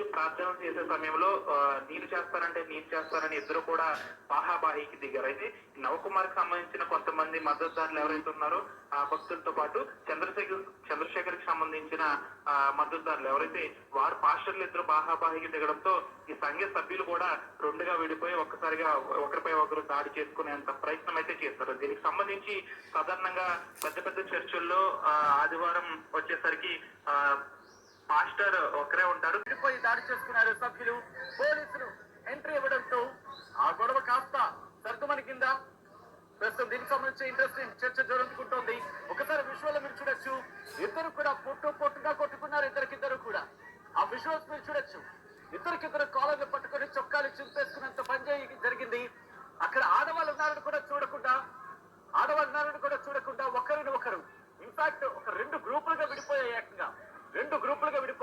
రోజు ప్రార్థన చేసే సమయంలో ఆ, నేను చేస్తానంటే నేను చేస్తానని ఇద్దరు కూడా బాహాబాహికి దిగారు. అయితే నవకుమార్కి సంబంధించిన కొంతమంది మద్దతుదారులు ఎవరైతే ఉన్నారో ఆ భక్తులతో పాటు చంద్రశేఖర్ చంద్రశేఖర్కి సంబంధించిన ఆ, మద్దతుదారులు ఎవరైతే వారు పాస్టర్లు ఇద్దరు బాహాబాహికి దిగడంతో ఈ సంఘ సభ్యులు కూడా రెండుగా విడిపోయి ఒక్కసారిగా ఒకరిపై ఒకరు దాడి చేసుకునేంత ప్రయత్నం అయితే చేస్తారు. దీనికి సంబంధించి సాధారణంగా పెద్ద పెద్ద చర్చిల్లో ఆదివారం వచ్చేసరికి మాస్టర్ పాస్టర్ ఒకరే ఉంటారు. విడిపోయి దాడి చేసుకున్నారు సభ్యులు పోలీసులు. ఎంట్రీ ఇవ్వడంతో ఆ గొడవ కాస్త సర్దుమని కింద. ప్రస్తుతం దీనికి సంబంధించి ఇంట్రెస్టింగ్ చర్చ జరుగుతుంటుంది ఒకసారి విజువల్ మీరు చూడొచ్చు. ఇద్దరు కూడా పొట్టు పొట్టుగా కొట్టుకున్నారు ఇద్దరికిద్దరు కూడా. ఆ విజువల్స్ మీరు చూడొచ్చు. ఇద్దరికిద్దరు కాలర్లు పట్టుకొని చొక్కాలు చింపేసుకున్నంత పని చేయ జరిగింది. అక్కడ ఆడవాళ్ళు ఉన్నారని కూడా చూడకుండా ఆడవాళ్ళు ఉన్నారని కూడా చూడకుండా ఒకరిని ఒకరు ఇన్ఫాక్ట్ ఒక రెండు గ్రూపులుగా విడిపోయాయి ఏకంగా. రెండు గ్రూపులుగా విడిపోయి